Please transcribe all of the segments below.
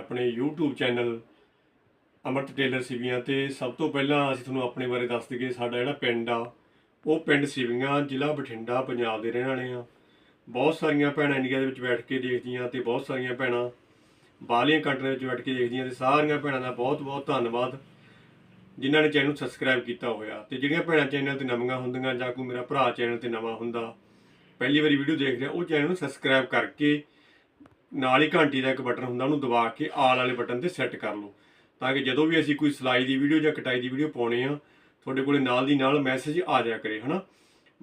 ਆਪਣੇ YouTube channel Amrat tailor Sivian ਤੇ ਸਭ ਤੋਂ ਪਹਿਲਾਂ ਅਸੀਂ ਤੁਹਾਨੂੰ ਆਪਣੇ ਬਾਰੇ ਦੱਸ ਦਈਏ, ਸਾਡਾ ਜਿਹੜਾ ਪਿੰਡ ਆ, ਉਹ ਪਿੰਡ ਸਿਵੀਆਂ, ਜ਼ਿਲ੍ਹਾ ਬਠਿੰਡਾ, ਪੰਜਾਬ ਦੇ ਰਹਿਣ ਵਾਲੇ ਆ ਬਹੁਤ ਸਾਰੀਆਂ ਭੈਣਾਂ ਇੰਡੀਆ ਦੇ ਵਿੱਚ ਬੈਠ ਕੇ ਦੇਖਦੀਆਂ ਤੇ ਬਹੁਤ ਸਾਰੀਆਂ ਭੈਣਾਂ ਬਾਹਰਲੀਆਂ ਕੰਟਰੀਆਂ ਵਿੱਚ ਬੈਠ ਕੇ ਦੇਖਦੀਆਂ ਤੇ ਸਾਰੀਆਂ ਭੈਣਾਂ ਦਾ ਬਹੁਤ ਬਹੁਤ ਧੰਨਵਾਦ, ਜਿਨ੍ਹਾਂ ਨੇ ਚੈਨਲ ਨੂੰ ਸਬਸਕ੍ਰਾਈਬ ਕੀਤਾ ਹੋਇਆ। ਤੇ ਜਿਹੜੀਆਂ ਭੈਣਾਂ ਚੈਨਲ ਤੇ ਨਵੀਆਂ ਹੁੰਦੀਆਂ ਜਾਂ ਕੋਈ ਮੇਰਾ ਭਰਾ ਚੈਨਲ ਤੇ ਨਵਾਂ ਹੁੰਦਾ, ਪਹਿਲੀ ਵਾਰੀ ਵੀਡੀਓ ਦੇਖ ਰਿਹਾ ਉਹ ਚੈਨਲ ਨੂੰ ਸਬਸਕ੍ਰਾਈਬ ਕਰਕੇ ਨਾਲ ਹੀ ਘੰਟੀ ਦਾ ਇੱਕ ਬਟਨ ਹੁੰਦਾ, ਉਹਨੂੰ ਦਬਾ ਕੇ ਆਲ ਵਾਲੇ ਬਟਨ ਤੇ ਸੈੱਟ ਕਰ ਲਓ। ਤਾਂ ਕਿ ਜਦੋਂ ਵੀ ਅਸੀਂ ਕੋਈ ਸਿਲਾਈ ਦੀ ਵੀਡੀਓ ਜਾਂ ਕਟਾਈ ਦੀ ਵੀਡੀਓ ਪਾਉਣੇ ਆ, ਤੁਹਾਡੇ ਕੋਲੇ ਨਾਲ ਦੀ ਨਾਲ ਮੈਸੇਜ ਆ ਜਾਇਆ ਕਰੇ, ਹਨਾ?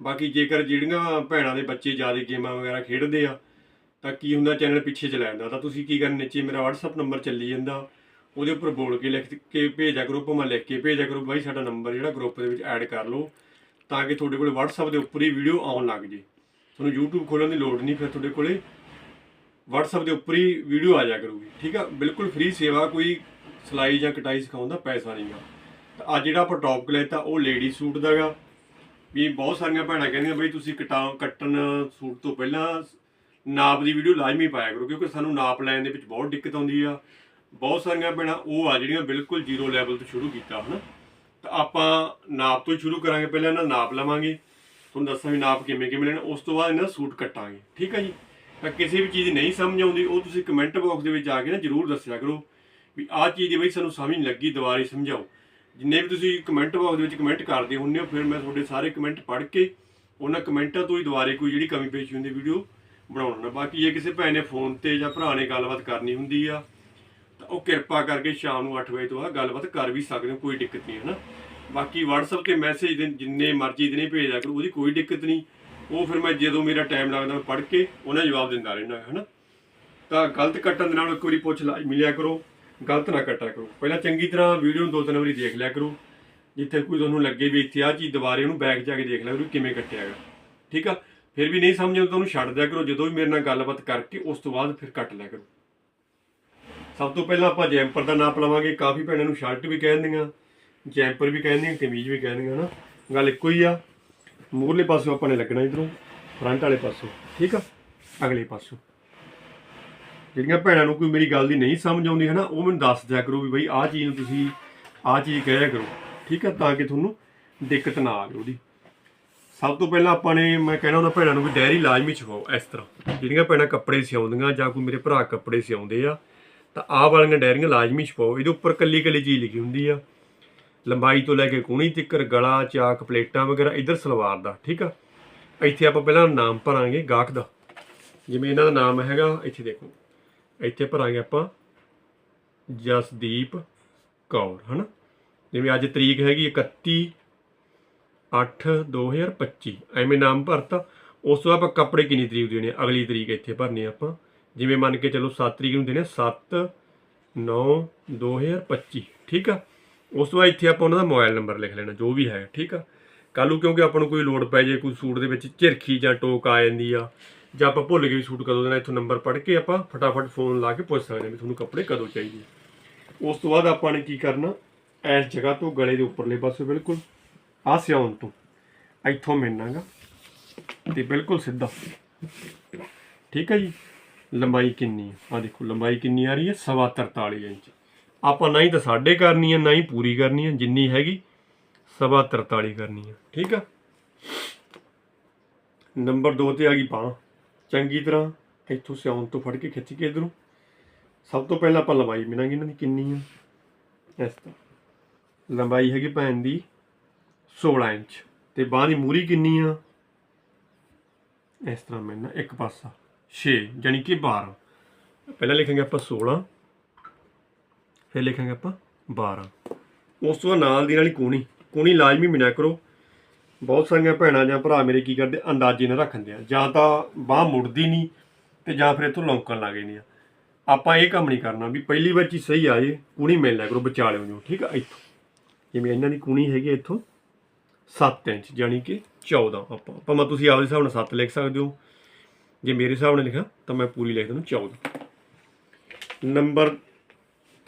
ਬਾਕੀ ਜੇਕਰ ਜਿਹੜੀਆਂ ਭੈਣਾਂ ਦੇ ਬੱਚੇ ਜ਼ਿਆਦਾ ਗੇਮਾਂ ਵਗੈਰਾ ਖੇਡਦੇ ਆ, ਤਾਂ ਕੀ ਹੁੰਦਾ, ਚੈਨਲ ਪਿੱਛੇ ਚਲਾ ਜਾਂਦਾ। ਤਾਂ ਤੁਸੀਂ ਕੀ ਕਰਨਾ, ਨੀਚੇ ਮੇਰਾ WhatsApp ਨੰਬਰ ਚੱਲੀ ਜਾਂਦਾ। ਉਹਦੇ ਉੱਪਰ ਬੋਲ ਕੇ ਲਿਖ ਕੇ ਭੇਜਿਆ ਕਰੋ, ਭਾਵੇਂ ਲਿਖ ਕੇ ਭੇਜਿਆ ਕਰੋ, ਬਾਈ ਸਾਡਾ ਨੰਬਰ ਜਿਹੜਾ ਗਰੁੱਪ ਦੇ ਵਿੱਚ ਐਡ ਕਰ ਲਓ, ਤਾਂ ਕਿ ਤੁਹਾਡੇ ਕੋਲੇ WhatsApp ਦੇ ਉੱਪਰ ਹੀ ਵੀਡੀਓ ਆਉਣ ਲੱਗ ਜੇ। ਤੁਹਾਨੂੰ YouTube ਖੋਲਣ ਦੀ ਲੋੜ ਨਹੀਂ, ਫਿਰ ਤੁਹਾਡੇ ਕੋਲੇ WhatsApp ਦੇ ਉੱਪਰ ਹੀ ਵੀਡੀਓ ਆ ਜਾ ਕਰੂਗੀ, ਠੀਕ ਆ? ਬਿਲਕੁਲ ਫ੍ਰੀ ਸੇਵਾ, ਕੋਈ ਸਿਲਾਈ ਜਾਂ ਕਟਾਈ ਸਿਖਾਉਣ ਦਾ ਪੈਸਾ ਨਹੀਂਗਾ ਤਾਂ ਅੱਜ ਜਿਹੜਾ ਆਪਾਂ ਟੌਪਿਕ ਲੈਤਾ ਉਹ ਲੇਡੀ ਸੂਟ ਦਾਗਾ ਵੀ ਬਹੁਤ ਸਾਰੀਆਂ ਭੈਣਾਂ ਕਹਿੰਦੀਆਂ ਬਈ ਤੁਸੀਂ ਕਟਾ, ਕੱਟਣ ਸੂਟ ਤੋਂ ਪਹਿਲਾਂ ਨਾਪ ਦੀ ਵੀਡੀਓ ਲਾਜ਼ਮੀ ਪਾਇਆ ਕਰੋ, ਕਿਉਂਕਿ ਸਾਨੂੰ ਨਾਪ ਲੈਣ ਦੇ ਵਿੱਚ ਬਹੁਤ ਦਿੱਕਤ ਆਉਂਦੀ ਆ। ਬਹੁਤ ਸਾਰੀਆਂ ਭੈਣਾਂ ਉਹ ਆ ਜਿਹੜੀਆਂ ਬਿਲਕੁਲ ਜ਼ੀਰੋ ਲੈਵਲ ਤੋਂ ਸ਼ੁਰੂ ਕੀਤਾ, ਹਨਾ? ਤਾਂ ਆਪਾਂ ਨਾਪ ਤੋਂ ਹੀ ਸ਼ੁਰੂ ਕਰਾਂਗੇ, ਪਹਿਲਾਂ ਇਹਨਾਂ ਦਾ ਨਾਪ ਲਵਾਂਗੇ। ਤੁਹਾਨੂੰ ਦੱਸਾਂ ਵੀ ਨਾਪ ਕਿਵੇਂ ਕਿਵੇਂ ਲੈਣਾ, ਉਸ ਤੋਂ ਬਾਅਦ ਇਹਨਾਂ ਦਾ ਸੂਟ ਕੱਟਾਂਗੇ, ਠੀਕ ਆ ਜੀ? ਤਾਂ ਕਿਸੇ ਵੀ ਚੀਜ਼ ਨਹੀਂ ਸਮਝ ਆਉਂਦੀ, ਉਹ ਤੁਸੀਂ ਕਮੈਂਟ ਬਾਕਸ ਦੇ ਵਿੱਚ ਆ ਕੇ ਨਾ ਜਰੂਰ ਦੱਸਿਆ ਕਰੋ ਵੀ ਆਹ ਚੀਜ਼ ਦੀ ਬਈ ਸਾਨੂੰ ਸਮਝ ਨਹੀਂ ਲੱਗੀ, ਦੁਬਾਰਾ ਹੀ ਸਮਝਾਓ। ਜਿੰਨੇ ਵੀ ਤੁਸੀਂ ਕਮੈਂਟ ਬਾਕਸ ਦੇ ਵਿੱਚ ਕਮੈਂਟ ਕਰਦੇ ਹੁੰਦੇ ਹੋ, ਫਿਰ ਮੈਂ ਤੁਹਾਡੇ ਸਾਰੇ ਕਮੈਂਟ ਪੜ੍ਹ ਕੇ ਉਹਨਾਂ ਕਮੈਂਟਾਂ ਤੋਂ ਹੀ ਦੁਬਾਰੇ ਕੋਈ ਜਿਹੜੀ ਕਮੀ ਪੇਸ਼ੀ ਹੁੰਦੀ ਵੀਡੀਓ ਬਣਾਉਣਾ ਬਾਕੀ ਜੇ ਕਿਸੇ ਭੈਣ ਨੇ ਫੋਨ ਤੇ ਜਾਂ ਭਰਾ ਨੇ ਗੱਲਬਾਤ ਕਰਨੀ ਹੁੰਦੀ ਆ, ਤਾਂ ਉਹ ਕਿਰਪਾ ਕਰਕੇ ਸ਼ਾਮ ਨੂੰ 8 ਵਜੇ ਤੋਂ ਬਾਅਦ ਗੱਲਬਾਤ ਕਰ ਵੀ ਸਕਦੇ ਹੋ, ਕੋਈ ਦਿੱਕਤ ਨਹੀਂ ਹੈ ਨਾ ਬਾਕੀ WhatsApp ਤੇ ਮੈਸੇਜ ਜਿੰਨੇ ਮਰਜ਼ੀ ਦਿਨੇ ਭੇਜਿਆ ਕਰੋ, ਉਹਦੀ ਕੋਈ ਦਿੱਕਤ ਨਹੀਂ। ਉਹ ਫਿਰ ਮੈਂ ਜਦੋਂ ਮੇਰਾ ਟਾਈਮ ਲੱਗਦਾ ਮੈਂ ਪੜ੍ਹ ਕੇ ਉਹਨਾਂ ਜਵਾਬ ਦਿੰਦਾ ਰਹਿਣਾ ਹੈ ਨਾ ਤਾਂ ਗਲਤ ਕੱਟਣ ਦੇ ਨਾਲ ਇੱਕ ਵਾਰੀ ਪੁੱਛ ਲਾ ਮਿਲਿਆ ਕਰੋ, ਗਲਤ ਨਾ ਕੱਟਿਆ ਕਰੋ। ਪਹਿਲਾਂ ਚੰਗੀ ਤਰ੍ਹਾਂ ਵੀਡੀਓ ਨੂੰ ਦੋ ਤਿੰਨ ਵਾਰੀ ਦੇਖ ਲਿਆ ਕਰੋ, ਜਿੱਥੇ ਕੋਈ ਤੁਹਾਨੂੰ ਲੱਗੇ ਵੀ ਇੱਥੇ ਆ ਚੀਜ਼ ਦੁਬਾਰੇ ਉਹਨੂੰ ਬੈਕ ਜਾ ਕੇ ਦੇਖ ਲਿਆ ਕਰੋ ਵੀ ਕਿਵੇਂ ਕੱਟਿਆ ਹੈਗਾ। ਠੀਕ ਆ? ਫਿਰ ਵੀ ਨਹੀਂ ਸਮਝ ਆਉਂਦਾ ਉਹਨੂੰ ਛੱਡ ਦਿਆ ਕਰੋ, ਜਦੋਂ ਵੀ ਮੇਰੇ ਨਾਲ ਗੱਲਬਾਤ ਕਰਕੇ ਉਸ ਤੋਂ ਬਾਅਦ ਫਿਰ ਕੱਟ ਲਿਆ ਕਰੋ। ਸਭ ਤੋਂ ਪਹਿਲਾਂ ਆਪਾਂ ਜੈਂਪਰ ਦਾ ਨਾਪ ਲਵਾਂਗੇ, ਕਾਫੀ ਭੈਣਾਂ ਨੂੰ ਸ਼ਰਟ ਵੀ ਕਹਿੰਦੀਆਂ ਜੈਂਪਰ ਵੀ ਕਹਿੰਦੀਆਂ ਕਮੀਜ਼ ਵੀ ਕਹਿੰਦੀਆਂ ਹਨਾ? ਗੱਲ ਇੱਕੋ ਹੀ ਆ। ਮੂਰਲੇ ਪਾਸੋਂ ਆਪਾਂ ਨੇ ਲੱਗਣਾ ਇਧਰੋਂ ਫਰੰਟ ਵਾਲੇ ਪਾਸੋਂ, ਠੀਕ ਆ? ਅਗਲੇ ਪਾਸੋਂ। ਜਿਹੜੀਆਂ ਭੈਣਾਂ ਨੂੰ ਕੋਈ ਮੇਰੀ ਗੱਲ ਦੀ ਨਹੀਂ ਸਮਝ ਆਉਂਦੀ ਹੈ ਨਾ ਉਹ ਮੈਨੂੰ ਦੱਸ ਦਿਆ ਕਰੋ ਵੀ ਬਈ ਆਹ ਚੀਜ਼ ਨੂੰ ਤੁਸੀਂ, ਆਹ ਚੀਜ਼ ਕਹਿਆ ਕਰੋ, ਠੀਕ ਆ? ਤਾਂ ਕਿ ਤੁਹਾਨੂੰ ਦਿੱਕਤ ਨਾ ਆਵੇ ਉਹਦੀ। ਸਭ ਤੋਂ ਪਹਿਲਾਂ ਆਪਾਂ ਨੇ, ਮੈਂ ਕਹਿਣਾ ਉਹਨਾਂ ਭੈਣਾਂ ਨੂੰ ਵੀ ਡੈਰੀ ਲਾਜ਼ਮੀ ਛਵਾਓ ਇਸ ਤਰ੍ਹਾਂ। ਜਿਹੜੀਆਂ ਭੈਣਾਂ ਕੱਪੜੇ ਸਿਉਂਦੀਆਂ ਜਾਂ ਕੋਈ ਮੇਰੇ ਭਰਾ ਕੱਪੜੇ ਸਿਉਂਦੇ ਆ, ਤਾਂ ਆਹ ਵਾਲੀਆਂ ਡੈਰੀਆਂ ਲਾਜ਼ਮੀ ਛਪਾਓ। ਇਹਦੇ ਉੱਪਰ ਕੱਲੀ ਕੱਲੀ ਚੀਜ਼ ਲਿਖੀ ਹੁੰਦੀ ਆ। ਲੰਬਾਈ ਤੋਂ ਲੈ ਕੇ ਕੂਣੀ ਤਿੱਕਰ ਗਲਾ ਚਾਕ ਪਲੇਟਾਂ ਵਗੈਰਾ ਇਧਰ ਸਲਵਾਰ ਦਾ ਠੀਕ ਆ? ਇੱਥੇ ਆਪਾਂ ਪਹਿਲਾਂ ਨਾਮ ਭਰਾਂਗੇ ਗਾਹਕ ਦਾ। ਜਿਵੇਂ ਇਹਨਾਂ ਦਾ ਨਾਮ ਹੈਗਾ ਇੱਥੇ ਦੇਖੋ। ਇੱਥੇ ਭਰਾਂਗੇ ਆਪਾਂ ਜਸਦੀਪ ਕੌਰ ਹਨਾ? ਜਿਵੇਂ ਅੱਜ ਤਰੀਕ ਹੈਗੀ 31 8 2025 ਐਵੇਂ ਨਾਮ ਭਰਤਾ। ਉਸ ਤੋਂ ਆਪਾਂ ਕੱਪੜੇ ਕਿੰਨੀ ਤਰੀਕ ਦੇਣੇ ਆ? ਅਗਲੀ ਤਰੀਕ ਇੱਥੇ ਭਰਨੀ ਆਪਾਂ। ਜਿਵੇਂ ਮੰਨ ਕੇ ਚੱਲੋ 7 ਤਰੀਕ ਨੂੰ ਦੇਣੇ ਆ, 7 9 2025 ਠੀਕ ਆ? ਉਸ ਤੋਂ ਬਾਅਦ ਇੱਥੇ ਆਪਾਂ ਉਹਨਾਂ ਦਾ ਮੋਬਾਈਲ ਨੰਬਰ ਲਿਖ ਲੈਣਾ, ਜੋ ਵੀ ਹੈ, ਠੀਕ ਆ? ਕੱਲ੍ਹ ਨੂੰ ਕਿਉਂਕਿ ਆਪਾਂ ਨੂੰ ਕੋਈ ਲੋੜ ਪੈ ਜੇ, ਕੋਈ ਸੂਟ ਦੇ ਵਿੱਚ ਝਿਰਖੀ ਜਾਂ ਟੋਕ ਆ ਜਾਂਦੀ ਆ, ਜਾਂ ਆਪਾਂ ਭੁੱਲ ਗਏ ਵੀ ਸੂਟ ਕਦੋਂ ਦੇਣਾ, ਇੱਥੋਂ ਨੰਬਰ ਪੜ੍ਹ ਕੇ ਆਪਾਂ ਫਟਾਫਟ ਫੋਨ ਲਾ ਕੇ ਪੁੱਛ ਸਕਦੇ ਹਾਂ ਵੀ ਤੁਹਾਨੂੰ ਕੱਪੜੇ ਕਦੋਂ ਚਾਹੀਦੇ ਉਸ ਤੋਂ ਬਾਅਦ ਆਪਾਂ ਨੇ ਕੀ ਕਰਨਾ, ਇਸ ਜਗ੍ਹਾ ਤੋਂ ਗਲੇ ਦੇ ਉੱਪਰਲੇ ਪਾਸੇ ਬਿਲਕੁਲ ਆ ਸਿਆਉਣ ਤੋਂ, ਇੱਥੋਂ ਮਿਲਣਾਗਾ ਤੇ ਬਿਲਕੁਲ ਸਿੱਧਾ। ਠੀਕ ਹੈ ਜੀ? ਲੰਬਾਈ ਕਿੰਨੀ ਆ? ਦੇਖੋ, ਲੰਬਾਈ ਕਿੰਨੀ ਆ ਰਹੀ ਹੈ? ਸਵਾ 43 ਇੰਚ। ਆਪਾਂ ਨਾ ਹੀ ਤਾਂ ਸਾਢੇ ਕਰਨੀ ਹੈ ਨਾ ਹੀ ਪੂਰੀ ਕਰਨੀ ਹੈ ਜਿੰਨੀ ਹੈਗੀ ਸਵਾ 43 ਕਰਨੀ ਹੈ ਠੀਕ ਆ? ਨੰਬਰ 2 ਤੇ ਆ ਗਈ ਬਾਂਹ। ਚੰਗੀ ਤਰ੍ਹਾਂ ਇੱਥੋਂ ਸਿਆਉਣ ਤੋਂ ਫੜ ਕੇ ਖਿੱਚ ਕੇ ਇਧਰੋਂ। ਸਭ ਤੋਂ ਪਹਿਲਾਂ ਆਪਾਂ ਲੰਬਾਈ ਮਿਲਾਂਗੇ ਇਹਨਾਂ ਦੀ, ਕਿੰਨੀ ਆ? ਇਸ ਤਰ੍ਹਾਂ। ਲੰਬਾਈ ਹੈਗੀ ਭੈਣ ਦੀ 16 ਇੰਚ। ਤੇ ਬਾਂਹ ਦੀ ਮੂਰੀ ਕਿੰਨੀ ਆ? ਇਸ ਤਰ੍ਹਾਂ ਮਿਲਣਾ, ਇੱਕ ਪਾਸਾ। 6 ਯਾਨੀ ਕਿ 12 ਪਹਿਲਾਂ ਲਿਖਾਂਗੇ ਆਪਾਂ 16 ਫਿਰ ਲਿਖਾਂਗੇ ਆਪਾਂ 12 ਉਸ ਤੋਂ ਬਾਅਦ ਨਾਲ ਦੀ ਨਾਲ ਹੀ ਕੂਣੀ। ਕੂਣੀ ਲਾਜ਼ਮੀ ਮਿਲਿਆ ਕਰੋ। ਬਹੁਤ ਸਾਰੀਆਂ ਭੈਣਾਂ ਜਾਂ ਭਰਾ ਮੇਰੇ ਕੀ ਕਰਦੇ, ਅੰਦਾਜ਼ੇ ਨਾਲ ਰੱਖਦੇ ਆ। ਜਾਂ ਤਾਂ ਬਾਹ ਮੁੜਦੀ ਨਹੀਂ ਤੇ ਜਾਂ ਫਿਰ ਇਥੋਂ ਲੌਂਕਣ ਲੱਗ ਜਾਂਦੀ ਆ ਆਪਾਂ ਇਹ ਕੰਮ ਨਹੀਂ ਕਰਨਾ ਵੀ ਪਹਿਲੀ ਵਾਰ ਚੀ ਸਹੀ ਆਏ, ਕੂਣੀ ਮਿਲ ਲਿਆ ਕਰੋ ਵਿਚਾਲਿਓ ਜੋ, ਠੀਕ ਆ? ਇੱਥੋਂ। ਜਿਵੇਂ ਇਹਨਾਂ ਦੀ ਕੂਣੀ ਹੈਗੀ ਇੱਥੋਂ 7 ਇੰਚ ਯਾਨੀ ਕਿ 14 ਆਪਾਂ ਭਾਵੇਂ ਤੁਸੀਂ ਆਪਦੇ ਹਿਸਾਬ ਨਾਲ 7 ਲਿਖ ਸਕਦੇ ਹੋ। ਜੇ ਮੇਰੇ ਹਿਸਾਬ ਨਾਲ ਲਿਖਾਂ, ਤਾਂ ਮੈਂ ਪੂਰੀ ਲਿਖ ਦਿੰਦਾ 14 ਨੰਬਰ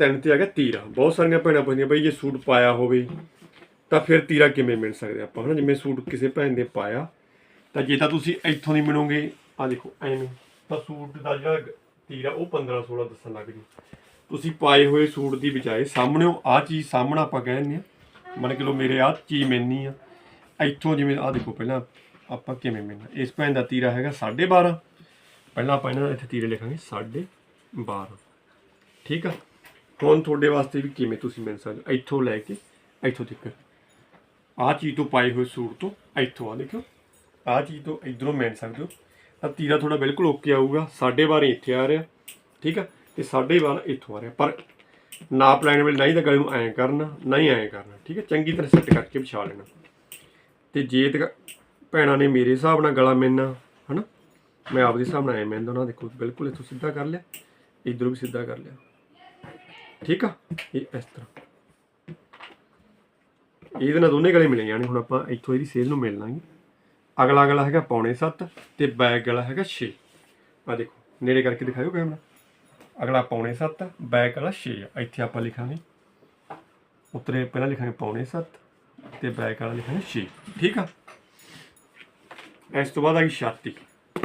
ਤਿੰਨ ਤੇ ਆ ਗਿਆ ਤੀਰਾ। ਬਹੁਤ ਸਾਰੀਆਂ ਭੈਣਾਂ ਪੁੱਛਦੀਆਂ ਬਈ ਜੇ ਸੂਟ ਪਾਇਆ ਹੋਵੇ, ਤਾਂ ਫਿਰ ਤੀਰਾ ਕਿਵੇਂ ਮਿਲ ਸਕਦੇ ਆਪਾਂ, ਹਨਾ? ਜਿਵੇਂ ਸੂਟ ਕਿਸੇ ਭੈਣ ਦੇ ਪਾਇਆ, ਤਾਂ ਜੇ ਤਾਂ ਤੁਸੀਂ ਇੱਥੋਂ ਦੀ ਮਿਲੋਗੇ ਆ ਦੇਖੋ, ਐਵੇਂ। ਤਾਂ ਸੂਟ ਦਾ ਜਿਹੜਾ ਤੀਰਾ, ਉਹ 15 16 ਦੱਸਣ ਲੱਗ ਜੂ। ਤੁਸੀਂ ਪਾਏ ਹੋਏ ਸੂਟ ਦੀ ਬਜਾਏ ਸਾਹਮਣੇ ਆਹ ਚੀਜ਼ ਸਾਹਮਣਾ ਆਪਾਂ ਕਹਿੰਦੇ ਆ ਮੰਨ ਕੇ ਲੋ ਮੇਰੇ ਆਹ ਚੀਜ਼ ਮੈਨੀ ਆ। ਇੱਥੋਂ ਜਿਵੇਂ ਆਹ ਦੇਖੋ, ਪਹਿਲਾਂ ਆਪਾਂ ਕਿਵੇਂ ਮਿਲਣਾ? ਇਸ ਭੈਣ ਦਾ ਤੀਰਾ ਹੈਗਾ 12.5 ਪਹਿਲਾਂ ਆਪਾਂ ਇਹਨਾਂ ਦਾ ਇੱਥੇ ਤੀਰੇ ਲਿਖਾਂਗੇ 12.5 ਠੀਕ ਆ? ਹੁਣ ਤੁਹਾਡੇ ਵਾਸਤੇ ਵੀ ਕਿਵੇਂ ਤੁਸੀਂ ਮਿਲ ਸਕਦੇ ਹੋ। ਇੱਥੋਂ ਲੈ ਕੇ, ਇੱਥੋਂ ਤੱਕ? ਆਹ ਚੀਜ਼ ਤੋਂ ਪਾਏ ਹੋਏ ਸੂਟ ਤੋਂ ਇੱਥੋਂ ਆ ਦੇਖੋ ਆਹ ਚੀਜ਼ ਤੋਂ ਇਧਰੋਂ ਮਿਲ ਸਕਦੇ ਹੋ। ਤਾਂ ਤੀਰਾ ਤੁਹਾਡਾ ਬਿਲਕੁਲ ਓਕੇ ਆਊਗਾ। 12.5 ਇੱਥੇ ਆ ਰਿਹਾ। ਠੀਕ ਆ? ਤੇ 12.5 ਇੱਥੋਂ ਆ ਰਿਹਾ। ਪਰ ਨਾਪ ਲੈਣ ਵੇਲੇ ਨਹੀਂ ਤਾਂ ਗਲੇ ਨੂੰ ਐਂ ਕਰਨਾ, ਨਹੀਂ ਐਂ ਕਰਨਾ। ਠੀਕ ਹੈ ਚੰਗੀ ਤਰ੍ਹਾਂ ਸੈੱਟ ਕਰਕੇ ਵਿਛਾ ਲੈਣਾ। ਤੇ ਜੇ ਤੇ ਭੈਣਾਂ ਨੇ ਮੇਰੇ ਹਿਸਾਬ ਨਾਲ ਗਲਾ ਮਿਲਣਾ ਹਨਾ? ਮੈਂ ਆਪਦੇ ਹਿਸਾਬ ਨਾਲ ਐਂ ਮਿਲਦਾ ਉਹਨਾਂ ਦੇਖੋ, ਬਿਲਕੁਲ ਇੱਥੋਂ ਸਿੱਧਾ ਕਰ ਲਿਆ। ਇਧਰੋਂ ਵੀ ਸਿੱਧਾ ਕਰ ਲਿਆ। ਠੀਕ ਆ? ਇਹ ਇਸ ਤਰ੍ਹਾਂ। ਇਹਦੇ ਨਾਲ ਦੋਨੇ ਗਲੇ ਮਿਲੇ ਜਾਣੇ, ਹੁਣ ਆਪਾਂ ਇੱਥੋਂ ਇਹਦੀ ਸੇਲ ਨੂੰ ਮਿਲ ਲਾਂਗੇ। ਅਗਲਾ ਗਲਾ ਹੈਗਾ ਪੌਣੇ 7 ਤੇ ਬੈਕ ਗਲਾ ਹੈਗਾ 6 ਆ ਦੇਖੋ, ਨੇੜੇ ਕਰਕੇ ਦਿਖਾਇਓ ਕੈਮਰਾ ਅਗਲਾ ਪੌਣੇ 7 ਬੈਕ ਵਾਲਾ 6 ਆ। ਇੱਥੇ ਆਪਾਂ ਲਿਖਾਂਗੇ। ਉੱਤਰੇ ਪਹਿਲਾਂ ਲਿਖਾਂਗੇ ਪੌਣੇ 7 ਤੇ ਬੈਕ ਵਾਲਾ ਲਿਖਾਂਗੇ 6 ਠੀਕ ਆ? ਇਸ ਤੋਂ ਬਾਅਦ ਆ ਗਈ ਛਾਤੀ।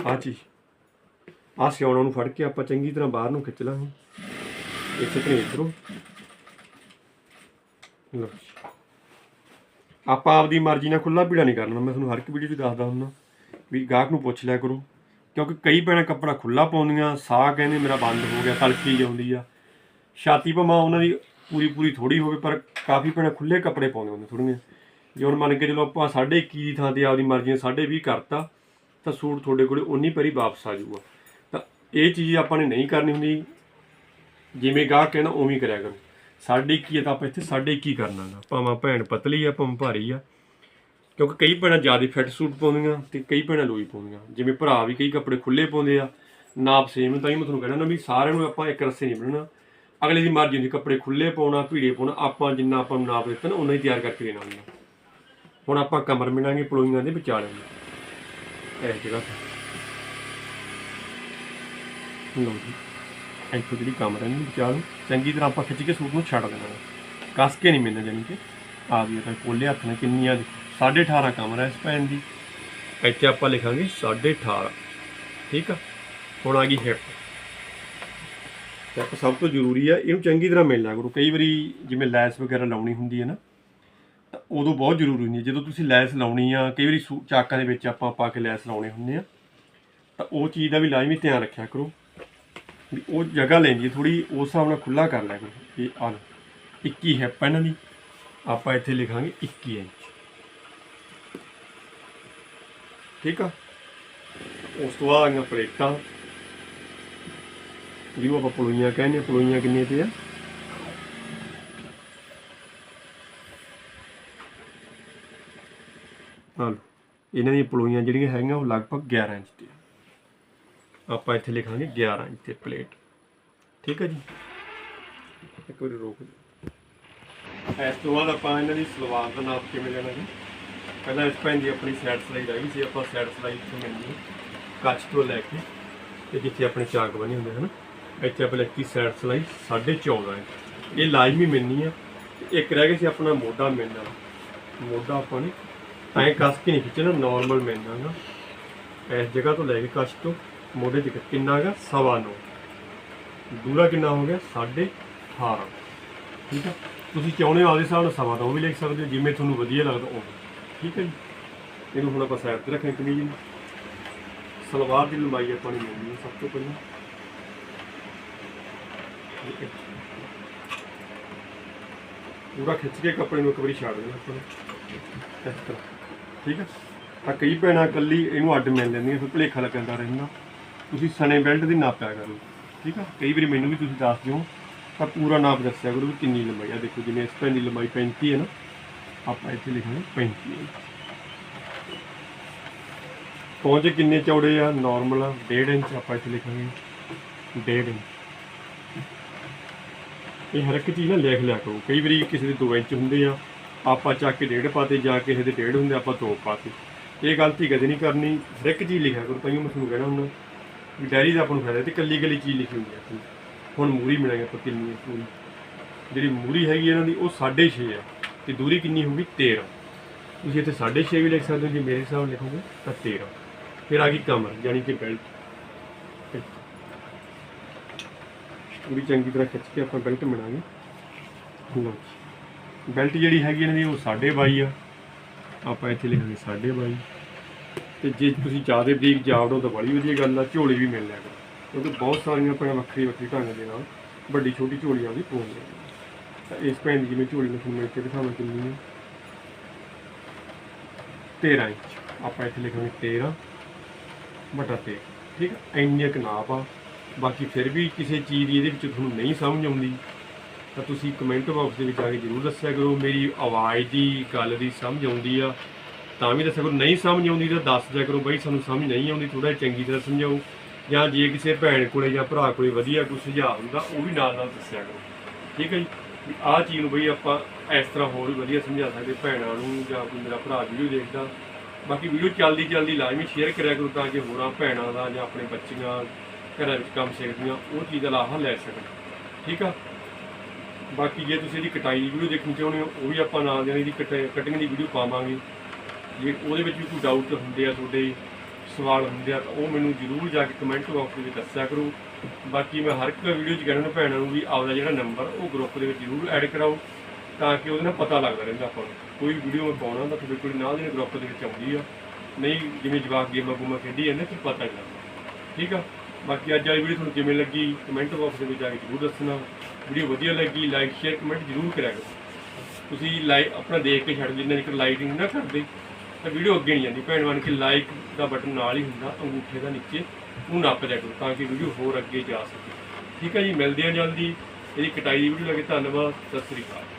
ਆ ਚੀਜ਼। ਆ ਸਿਉਣਾ ਨੂੰ ਫੜ ਕੇ ਆਪਾਂ ਚੰਗੀ ਤਰ੍ਹਾਂ ਬਾਹਰ ਨੂੰ ਖਿੱਚ ਲਾਂਗੇ। ਇੱਥੇ ਤੋਂ ਇਧਰੋਂ ਲਓ ਆਪਾਂ ਆਪਦੀ ਮਰਜ਼ੀ ਨਾਲ ਖੁੱਲਾ ਪੀੜਾ ਨਹੀਂ ਕਰਨਾ। ਮੈਂ ਤੁਹਾਨੂੰ ਹਰ ਇੱਕ ਵੀਡੀਓ 'ਚ ਦੱਸਦਾ ਹੁੰਦਾ ਵੀ ਗਾਹਕ ਨੂੰ ਪੁੱਛ ਲਿਆ ਕਰੋ। ਕਿਉਂਕਿ ਕਈ ਭੈਣਾਂ ਕੱਪੜਾ ਖੁੱਲਾ ਪਾਉਂਦੀਆਂ, ਸਾਹ ਕਹਿੰਦੇ ਮੇਰਾ ਬੰਦ ਹੋ ਗਿਆ ਤਲਕੀ ਜਾਂਦੀ ਆ। ਛਾਤੀ ਭਾਵੇਂ ਉਹਨਾਂ ਦੀ ਪੂਰੀ ਪੂਰੀ ਥੋੜੀ ਹੋਵੇ, ਪਰ ਕਾਫੀ ਭੈਣਾਂ ਖੁੱਲੇ ਕੱਪੜੇ ਪਾਉਂਦੇ ਹੁੰਦੇ ਥੋੜੀਆਂ ਜੇ ਹੁਣ ਮੰਨ ਕੇ ਚਲੋ ਆਪਾਂ 21.5 ਦੀ ਥਾਂ ਤੇ ਆਪਦੀ ਮਰਜ਼ੀ ਨਾਲ 20 ਕਰਤਾ, ਤਾਂ ਸੂਟ ਤੁਹਾਡੇ ਕੋਲੇ ਉਨੀ ਪਰੀ ਵਾਪਸ ਆ ਜਾਊਗਾ। ਤਾਂ ਇਹ ਚੀਜ਼ ਆਪਾਂ ਨੇ ਨਹੀਂ ਕਰਨੀ ਹੁੰਦੀ। ਜਿਵੇਂ ਗਾਹਕ ਕਹਿਣਾ ਉਵੇਂ ਕਰਿਆ ਕਰੋ। ਸਾਡੇ ਕੀ ਹੈ ਤਾਂ ਆਪਾਂ ਇੱਥੇ ਸਾਡੇ ਕੀ ਕਰਨਾ ਭਾਵਾਂ ਭੈਣ ਪਤਲੀ ਆ, ਭਾਵੇਂ ਭਾਰੀ ਆ। ਕਿਉਂਕਿ ਕਈ ਭੈਣਾਂ ਜ਼ਿਆਦਾ ਫਿੱਟ ਸੂਟ ਪਾਉਂਦੀਆਂ ਤੇ ਕਈ ਭੈਣਾਂ ਲੋਈ ਪਾਉਂਦੀਆਂ। ਜਿਵੇਂ ਭਰਾ ਵੀ ਕਈ ਕੱਪੜੇ ਖੁੱਲੇ ਪਾਉਂਦੇ ਆ ਨਾਪ ਸੇਮ ਤਾਂ ਹੀ ਮੈਂ ਤੁਹਾਨੂੰ ਕਹਿਣਾ ਨਾ ਵੀ ਸਾਰਿਆਂ ਨੂੰ ਆਪਾਂ ਇੱਕ ਰਸੇ ਨਹੀਂ ਬਣਨਾ ਅਗਲੇ ਦੀ ਮਰਜ਼ੀ ਹੁੰਦੀ, ਕੱਪੜੇ ਖੁੱਲੇ ਪਾਉਣਾ, ਭੀੜੇ ਪਾਉਣਾ, ਆਪਾਂ ਜਿੰਨਾ ਆਪਾਂ ਨੂੰ ਨਾਪ ਦਿੱਤਾ ਨਾ ਉਨਾ ਹੀ ਤਿਆਰ ਕਰਕੇ ਦੇਣਾ ਹੁੰਦਾ। ਹੁਣ ਆਪਾਂ ਕਮਰ ਮਿਣਾਂਗੇ ਪਲੋਈਆਂ ਦੇ ਵਿਚਾਲੇ ਨੂੰ। ਇਹ ਜਗ੍ਹਾ ਲਓ ਜੀ। ਇੱਥੋਂ ਜਿਹੜੀ ਕਮਰ ਹੈ ਇਹਨੂੰ ਵਿਚਾਲ ਨੂੰ ਚੰਗੀ ਤਰ੍ਹਾਂ ਆਪਾਂ ਖਿੱਚ ਕੇ ਸੂਟ ਨੂੰ ਛੱਡ ਦੇਣਾ। ਕੱਸ ਕੇ ਨਹੀਂ ਮਿਲਣਾ ਜਾਨੀ ਕਿ। ਆ ਵੀ ਤਾਂ ਕੋਲੇ ਹੱਥ ਨਾਲ ਕਿੰਨੀਆਂ 18.5 ਕਮਰ ਹੈ ਇਸ ਪੈਨ ਦੀ। ਇੱਥੇ ਆਪਾਂ ਲਿਖਾਂਗੇ 18.5 ਠੀਕ ਆ? ਹੁਣ ਆ ਗਈ ਹਿੱਪ ਹਿੱਪ ਸਭ ਤੋਂ ਜ਼ਰੂਰੀ ਆ, ਇਹਨੂੰ ਚੰਗੀ ਤਰ੍ਹਾਂ ਮਿਲਣਾ ਕਰੋ। ਕਈ ਵਾਰੀ ਜਿਵੇਂ ਲੈਸ ਵਗੈਰਾ ਲਾਉਣੀ ਹੁੰਦੀ ਹੈ ਨਾ, ਤਾਂ ਉਦੋਂ ਬਹੁਤ ਜ਼ਰੂਰੀ ਹੁੰਦੀ ਹੈ। ਜਦੋਂ ਤੁਸੀਂ ਲੈਸ ਲਾਉਣੀ ਆ, ਕਈ ਵਾਰੀ ਸੂ- ਚਾਕਾਂ ਦੇ ਵਿੱਚ ਆਪਾਂ ਪਾ ਕੇ ਲੈਸ ਲਾਉਣੇ ਹੁੰਦੇ ਆ, ਤਾਂ ਉਹ ਚੀਜ਼ ਦਾ ਵੀ ਲਾਜ਼ਮੀ ਧਿਆਨ ਰੱਖਿਆ ਕਰੋ। ਵੀ ਉਹ ਜਗ੍ਹਾ ਲੈਂਦੀ ਥੋੜੀ ਉਸ ਹਿਸਾਬ ਨਾਲ ਖੁੱਲਾ ਕਰ ਲਿਆ ਕਰੋ ਇਹ ਆ ਲਓ। 21 ਹੈ ਇਹਨਾਂ ਦੀ, ਆਪਾਂ ਇੱਥੇ ਲਿਖਾਂਗੇ 21 ਇੰਚ ਠੀਕ ਆ ਉਸ ਤੋਂ ਬਾਅਦ ਆ ਗਈਆਂ ਪਲੇਟਾਂ ਜਿਹਨੂੰ ਆਪਾਂ ਪਲੋਈਆਂ ਕਹਿੰਦੇ ਪਲੋਈਆਂ ਕਿੰਨੀਆਂ ਤੇ ਆ ਹਾਂ ਇਹਨਾਂ ਦੀਆਂ ਪਲੋਈਆਂ ਜਿਹੜੀਆਂ ਹੈਗੀਆਂ, ਉਹ ਲਗਭਗ 11 ਇੰਚ ਤੇ ਆ। ਆਪਾਂ ਇੱਥੇ ਲਿਖਾਂਗੇ 11 ਇੰਚ ਤੇ ਪਲੇਟ। ਠੀਕ ਹੈ ਜੀ? ਇੱਕ ਵਾਰੀ ਰੋਕ ਲਓ ਇਸ ਤੋਂ ਬਾਅਦ ਆਪਾਂ ਇਹਨਾਂ ਦੀ ਸਲਵਾਰ ਦਾ ਨਾਪ ਕਿਵੇਂ ਲੈਣਾ ਜੀ? ਪਹਿਲਾਂ ਇਸ ਪੈਨ ਦੀ ਆਪਣੀ ਸਾਈਡ ਸਲਾਈ ਰਹਿ ਗਈ ਸੀ, ਆਪਾਂ ਸਾਈਡ ਸਲਾਈ ਇੱਥੋਂ ਮਿਲਣੀ ਹੈ ਕੱਚ ਤੋਂ ਲੈ ਕੇ ਤੇ ਜਿੱਥੇ ਆਪਣੇ ਚਾਕ ਬਣੇ ਹੁੰਦੇ ਹਨ ਇੱਥੇ ਆਪਾਂ ਲਿਖਤੀ ਸਾਈਡ ਸਲਾਈ 14.5 ਇੰਚ ਇਹ ਲਾਜ਼ਮੀ ਮਿਲਣੀ ਆ। ਤੇ ਇੱਕ ਰਹਿ ਗਿਆ ਸੀ ਆਪਣਾ ਮੋਢਾ ਮਿਲਣਾ। ਮੋਢਾ ਆਪਾਂ ਨੇ ਐਂ ਕਸ਼ ਕੇ ਨਹੀਂ ਖਿੱਚਣਾ ਨਾਰਮਲ ਮਿਲਣਾ ਨਾ ਇਸ ਜਗ੍ਹਾ ਤੋਂ ਲੈ ਕੇ ਕੱਚ ਤੋਂ। ਮੋਢੇ 'ਚ ਕਿੰਨਾ ਹੈਗਾ? ਸਵਾ ਨੌ। ਦੂਰਾ ਕਿੰਨਾ ਹੋ ਗਿਆ? 18.5 ਠੀਕ ਆ? ਤੁਸੀਂ ਚਾਹੁੰਦੇ ਹੋ ਆਪਦੇ ਹਿਸਾਬ ਨਾਲ ਸਵਾ ਦਾ ਵੀ ਲਿਖ ਸਕਦੇ ਹੋ, ਜਿਵੇਂ ਤੁਹਾਨੂੰ ਵਧੀਆ ਲੱਗਦਾ ਉਹ। ਠੀਕ ਹੈ ਜੀ? ਇਹਨੂੰ ਹੁਣ ਆਪਾਂ ਸਾਈਡ ਤੇ ਰੱਖਾਂ ਕਮੀਜ਼ ਨੂੰ। ਸਲਵਾਰ ਦੀ ਲੰਬਾਈ ਆਪਾਂ ਨੇ ਲੈਣੀ ਹੈ ਸਭ ਤੋਂ ਪਹਿਲਾਂ। ਪੂਰਾ ਖਿੱਚ ਕੇ ਕੱਪੜੇ ਨੂੰ ਇੱਕ ਵਾਰੀ ਛਾੜ ਦੇਣਾ ਆਪਾਂ ਨੇ। ਇਸ ਤਰ੍ਹਾਂ। ਠੀਕ ਹੈ ਤਾਂ ਕਈ ਭੈਣਾਂ ਕੱਲੀ ਇਹਨੂੰ ਅੱਡ ਮਿਲ ਲੈਂਦੀਆਂ ਫਿਰ ਭੁਲੇਖਾ ਲੱਗਦਾ ਰਹਿੰਦਾ। ਤੁਸੀਂ ਸਣੇ ਬੈਲਟ ਦੀ ਨਾਪਿਆ ਕਰੋ, ਠੀਕ ਆ? ਕਈ ਵਾਰੀ ਮੈਨੂੰ ਵੀ ਤੁਸੀਂ ਦੱਸ ਦਿਓ ਤਾਂ ਪੂਰਾ ਨਾਪ ਦੱਸਿਆ ਕਰੋ ਵੀ ਕਿੰਨੀ ਲੰਬਾਈ ਆ। ਦੇਖੋ ਜਿਵੇਂ ਇਸ ਪੈਨ ਦੀ ਲੰਬਾਈ 35 ਹੈ ਨਾ, ਆਪਾਂ ਇੱਥੇ ਲਿਖਾਂਗੇ 35 ਇੰਚ ਪਹੁੰਚੇ ਕਿੰਨੇ ਚੌੜੇ ਆ? ਨਾਰਮਲ ਆ 1.5 ਇੰਚ ਆਪਾਂ ਇੱਥੇ ਲਿਖਾਂਗੇ। 1.5 ਇੰਚ। ਇਹ ਹਰ ਇੱਕ ਚੀਜ਼ ਨਾ ਲਿਖ ਲਿਆ ਕਰੋ। ਕਈ ਵਾਰੀ ਕਿਸੇ ਦੇ 2 ਇੰਚ ਹੁੰਦੇ ਆ, ਆਪਾਂ ਚੱਕ ਕੇ ਡੇਢ ਪਾਤੇ ਜਾਂ ਕਿਸੇ ਦੇ ਡੇਢ ਹੁੰਦੇ, ਆਪਾਂ 2 ਪਾਤੇ। ਇਹ ਗਲਤੀ ਕਦੇ ਨਹੀਂ ਕਰਨੀ। ਹਰ ਇੱਕ ਚੀਜ਼ ਲਿਖਿਆ ਕਰੋ, ਤਾਂ ਹੀ ਮੈਂ ਤੁਹਾਨੂੰ ਕਹਿਣਾ ਹੁੰਦਾ ਵੀ ਡਾਇਰੀ ਦਾ ਆਪਾਂ ਨੂੰ ਫਾਇਦਾ ਤੇ ਕੱਲੀ ਕੱਲੀ ਚੀਜ਼ ਲਿਖੀ ਹੁੰਦੀ ਆ ਆਪਣੀ। ਹੁਣ ਮੂਰੀ ਮਿਲਾਂਗੇ ਆਪਾਂ ਕਿੰਨੀ ਹੈ ਪੂਰੀ। ਜਿਹੜੀ ਮੂਰੀ ਹੈਗੀ ਇਹਨਾਂ ਦੀ, ਉਹ 6.5 ਆ। ਤੇ ਦੂਰੀ ਕਿੰਨੀ ਹੋਊਗੀ? 13 ਤੁਸੀਂ ਇੱਥੇ 6.5 ਵੀ ਲਿਖ ਸਕਦੇ ਹੋ, ਜੇ ਮੇਰੇ ਹਿਸਾਬ ਨਾਲ ਲਿਖੋਗੇ ਤਾਂ 13 ਫਿਰ ਆ ਗਈ ਕਮਰ ਯਾਨੀ ਕਿ ਬੈਲਟ। ਪੂਰੀ ਚੰਗੀ ਤਰ੍ਹਾਂ ਖਿੱਚ ਕੇ ਆਪਾਂ ਬੈਲਟ ਬਣਾਂਗੇ ਲਓ ਬੈਲਟ ਜਿਹੜੀ ਹੈਗੀ ਇਹਨਾਂ ਦੀ, ਉਹ 22.5 ਆ। ਆਪਾਂ ਇੱਥੇ ਲਿਖਾਂਗੇ 22.5 ਤੇ ਜੇ ਤੁਸੀਂ ਜ਼ਿਆਦਾ ਬਰੀਕ ਜਾਵੜੋ ਤਾਂ ਬੜੀ ਵਧੀਆ ਗੱਲ ਆ, ਝੋਲੀ ਵੀ ਮਿਲ ਜਾਏਗਾ। ਕਿਉਂਕਿ ਬਹੁਤ ਸਾਰੀਆਂ ਆਪਣਾ ਵੱਖਰੀ ਵੱਖਰੀ ਢੰਗ ਦੇ ਨਾਲ ਵੱਡੀ ਛੋਟੀ ਝੋਲੀਆਂ ਵੀ ਪਾਉਂਦੇ ਤਾਂ ਇਸ ਭੈਣ ਦੀ ਜਿਵੇਂ ਝੋਲੀ ਨੂੰ ਤੁਹਾਨੂੰ ਮਿਲ ਕੇ ਦਿਖਾਵਾਂ ਕਿੰਨੀ ਹੈ 13 ਇੰਚ। ਆਪਾਂ ਇੱਥੇ ਲਿਖਾਂਗੇ 13 ਬਟਾ 13 ਠੀਕ ਹੈ ਇੰਨੇ ਕੁ ਨਾਪ ਆ। ਬਾਕੀ ਫਿਰ ਵੀ ਕਿਸੇ ਚੀਜ਼ ਦੀ ਇਹਦੇ ਵਿੱਚ ਤੁਹਾਨੂੰ ਨਹੀਂ ਸਮਝ ਆਉਂਦੀ। ਤਾਂ ਤੁਸੀਂ ਕਮੈਂਟ ਬਾਕਸ ਦੇ ਵਿੱਚ ਆ ਕੇ ਜਰੂਰ ਦੱਸਿਆ ਕਰੋ। ਮੇਰੀ ਆਵਾਜ਼ ਦੀ ਗੱਲ ਦੀ ਸਮਝ ਆਉਂਦੀ ਆ। ਤਾਂ ਵੀ ਦੱਸਿਆ ਕਰੋ ਨਹੀਂ ਸਮਝ ਆਉਂਦੀ ਤਾਂ ਦੱਸ ਦਿਆ ਕਰੋ ਬਈ, ਸਾਨੂੰ ਸਮਝ ਨਹੀਂ ਆਉਂਦੀ ਥੋੜਾ ਚੰਗੀ ਤਰ੍ਹਾਂ ਸਮਝਾਓ। ਜਾਂ ਜੇ ਕਿਸੇ ਭੈਣ ਕੋਲੇ ਜਾਂ ਭਰਾ ਕੋਲੇ ਵਧੀਆ ਕੋਈ ਸੁਝਾਅ ਹੁੰਦਾ, ਉਹ ਵੀ ਨਾਲ ਨਾਲ ਦੱਸਿਆ ਕਰੋ। ਠੀਕ ਹੈ ਜੀ? ਆਹ ਚੀਜ਼ ਨੂੰ ਬਈ ਆਪਾਂ ਇਸ ਤਰ੍ਹਾਂ ਹੋਰ ਵੀ ਵਧੀਆ ਸਮਝਾ ਸਕਦੇ, ਭੈਣਾਂ ਨੂੰ ਜਾਂ ਕੋਈ ਮੇਰਾ ਭਰਾ ਵੀਡੀਓ ਦੇਖਦਾ। ਬਾਕੀ ਵੀਡੀਓ ਚੱਲਦੀ ਚੱਲਦੀ ਲਾਜ਼ਮੀ ਸ਼ੇਅਰ ਕਰਿਆ ਕਰੋ ਤਾਂ ਕਿ ਹੋਰਾਂ ਭੈਣਾਂ ਦਾ ਜਾਂ ਆਪਣੇ ਬੱਚੀਆਂ ਘਰਾਂ ਵਿੱਚ ਕੰਮ ਸਿੱਖਦੀਆਂ, ਉਹ ਚੀਜ਼ ਦਾ ਲਾਹਾ ਲੈ ਸਕਣ। ਠੀਕ ਆ? ਬਾਕੀ ਜੇ ਤੁਸੀਂ ਇਹਦੀ ਕਟਾਈ ਦੀ ਵੀਡੀਓ ਦੇਖਣੀ ਚਾਹੁੰਦੇ ਹੋ, ਉਹ ਵੀ ਆਪਾਂ ਨਾਲ ਦੀ ਨਾਲ ਇਹਦੀ ਕਟਿੰਗ ਦੀ ਵੀਡੀਓ ਪਾਵਾਂਗੇ। ਜੇ ਉਹਦੇ ਵਿੱਚ ਵੀ ਕੋਈ ਡਾਊਟ ਹੁੰਦੇ ਆ, ਤੁਹਾਡੇ ਸਵਾਲ ਹੁੰਦੇ ਆ, ਤਾਂ ਉਹ ਮੈਨੂੰ ਜ਼ਰੂਰ ਜਾ ਕੇ ਕਮੈਂਟ ਬਾਕਸ ਦੇ ਵਿੱਚ ਦੱਸਿਆ ਕਰੋ। ਬਾਕੀ ਮੈਂ ਹਰ ਇੱਕ ਵੀਡੀਓ 'ਚ ਕਹਿਣਾ ਕਹਿੰਦਾ ਭੈਣਾਂ ਨੂੰ ਵੀ ਆਪਦਾ ਜਿਹੜਾ ਨੰਬਰ ਉਹ ਗਰੁੱਪ ਦੇ ਵਿੱਚ ਜ਼ਰੂਰ ਐਡ ਕਰਾਓ, ਤਾਂ ਕਿ ਉਹਦੇ ਨਾਲ ਪਤਾ ਲੱਗਦਾ ਰਹਿੰਦਾ ਆਪਾਂ ਨੂੰ। ਕੋਈ ਵੀਡੀਓ ਮੈਂ ਪਾਉਣਾ ਤਾਂ ਤੁਹਾਡੇ ਕੋਲ ਨਾਲ ਦੀ ਗਰੁੱਪ ਦੇ ਵਿੱਚ ਆਉਂਦੀ ਆ। ਨਹੀਂ, ਜਿਵੇਂ ਜਵਾਕ ਗੇਮਾਂ ਗੂਮਾਂ ਖੇਡੀ ਜਾਂਦੇ, ਫਿਰ ਪਤਾ ਨਹੀਂ ਲੱਗਦਾ ਠੀਕ ਆ? ਬਾਕੀ ਅੱਜ ਵਾਲੀ ਵੀਡੀਓ ਤੁਹਾਨੂੰ ਕਿਵੇਂ ਲੱਗੀ ਕਮੈਂਟ ਬਾਕਸ ਦੇ ਵਿੱਚ ਜਾ ਕੇ ਜ਼ਰੂਰ ਦੱਸਣਾ। ਵੀਡੀਓ ਵਧੀਆ ਲੱਗੀ ਲਾਈਕ ਸ਼ੇਅਰ ਕਮੈਂਟ ਜ਼ਰੂਰ ਕਰਿਆ ਕਰੋ। ਤੁਸੀਂ ਲਾਈਕ ਆਪਣਾ ਦੇਖ ਕੇ ਛੱਡ ਜਿੰਨਾ ਚਿਰ ਲਾਈਟਿੰਗ ਨਾ ਕਰਦੇ। ਤਾਂ ਵੀਡੀਓ ਅੱਗੇ ਨਹੀਂ ਜਾਂਦੀ, ਭੈਣ ਬਣ ਕੇ ਲਾਈਕ ਦਾ ਬਟਨ ਨਾਲ ਹੀ ਹੁੰਦਾ, ਅੰਗੂਠੇ ਦਾ ਨੀਚੇ ਉਹ ਨੱਪ ਦਿਆ ਕਰੋ ਤਾਂ ਕਿ ਵੀਡੀਓ ਹੋਰ ਅੱਗੇ ਜਾ ਸਕੇ। ਠੀਕ ਹੈ ਜੀ, ਮਿਲਦੇ ਹਾਂ ਜਲਦੀ, ਇਹਦੀ ਕਟਾਈ ਦੀ ਵੀਡੀਓ ਲੱਗੇ, ਧੰਨਵਾਦ, ਸਤਿ ਸ੍ਰੀ ਅਕਾਲ।